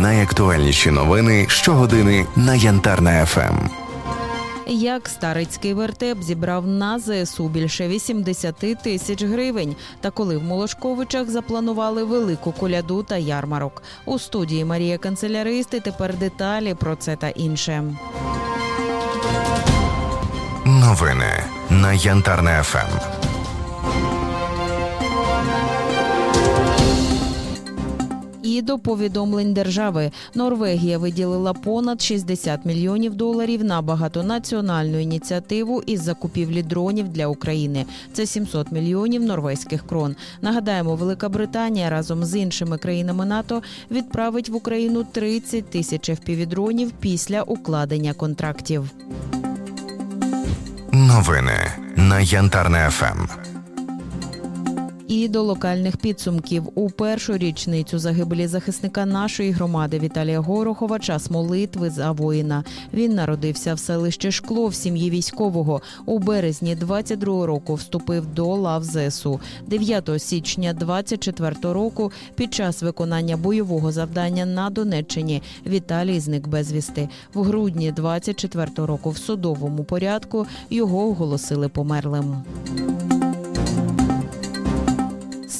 Найактуальніші новини щогодини на Янтарна ФМ. Як старицький вертеп зібрав на ЗСУ більше 80 тисяч гривень. Та коли в Молошковичах запланували велику коляду та ярмарок. У студії Марія Канцеляристи тепер деталі про це та інше. Новини на Янтарна ФМ. До повідомлень держави Норвегія виділила понад 60 мільйонів доларів на багатонаціональну ініціативу із закупівлі дронів для України. Це 700 мільйонів норвезьких крон. Нагадаємо, Велика Британія разом з іншими країнами НАТО відправить в Україну 30 тисяч FPV-дронів після укладення контрактів. Новини на Янтарна ФМ. І до локальних підсумків у першу річницю загибелі захисника нашої громади Віталія Горохова час молитви за воїна. Він народився в селищі Шкло в сім'ї військового. У березні 22 року вступив до лав ЗСУ. 9 січня 24 року під час виконання бойового завдання на Донеччині Віталій зник безвісти. В грудні 24 року в судовому порядку його оголосили померлим.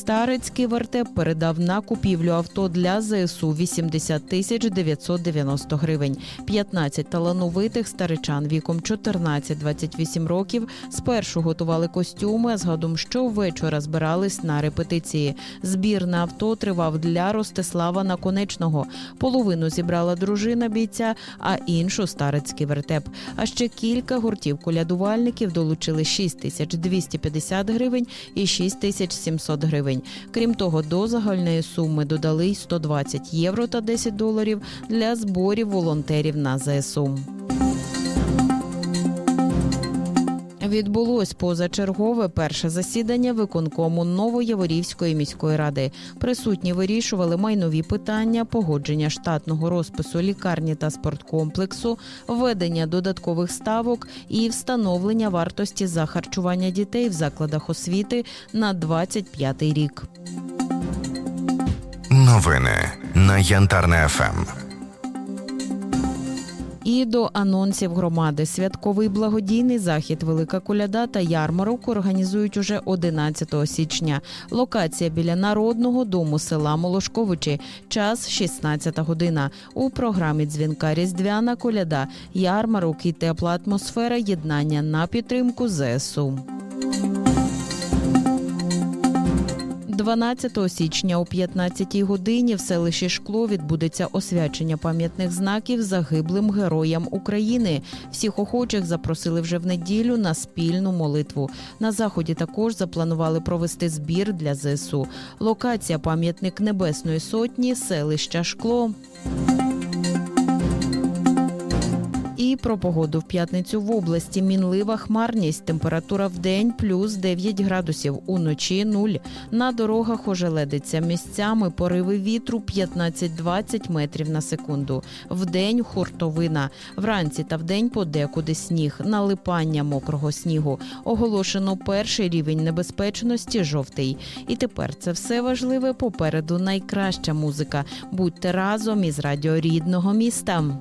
Старицький вертеп передав на купівлю авто для ЗСУ 80 тисяч 990 гривень. 15 талановитих старичан віком 14-28 років спершу готували костюми, а згодом щовечора збирались на репетиції. Збір на авто тривав для Ростислава Наконечного. Половину зібрала дружина бійця, а іншу старицький вертеп. А ще кілька гуртів колядувальників долучили 6 тисяч 250 гривень і 6 тисяч 700 гривень. Крім того, до загальної суми додали й 120 євро та 10 доларів для зборів волонтерів на ЗСУ. Відбулось позачергове перше засідання виконкому Новояворівської міської ради. Присутні вирішували майнові питання, погодження штатного розпису лікарні та спорткомплексу, введення додаткових ставок і встановлення вартості за харчування дітей в закладах освіти на 25 рік. Новини на Янтарна ФМ. І до анонсів громади святковий благодійний захід Велика Коляда та ярмарок організують уже 11 січня. Локація біля народного дому села Молошковичі. Час 16 година. У програмі дзвінка Різдвяна коляда, ярмарок і тепла атмосфера єднання на підтримку ЗСУ. 12 січня о 15-й годині в селищі Шкло відбудеться освячення пам'ятних знаків загиблим героям України. Всіх охочих запросили вже в неділю на спільну молитву. На заході також запланували провести збір для ЗСУ. Локація пам'ятник Небесної Сотні, селища Шкло. Про погоду в п'ятницю в області мінлива хмарність. Температура в день плюс 9 градусів, уночі 0. На дорогах ожеледиться місцями пориви вітру 15-20 метрів на секунду. Вдень хуртовина. Вранці та вдень подекуди сніг, налипання мокрого снігу. Оголошено перший рівень небезпечності жовтий. І тепер це все важливе. Попереду найкраща музика. Будьте разом із радіо рідного міста.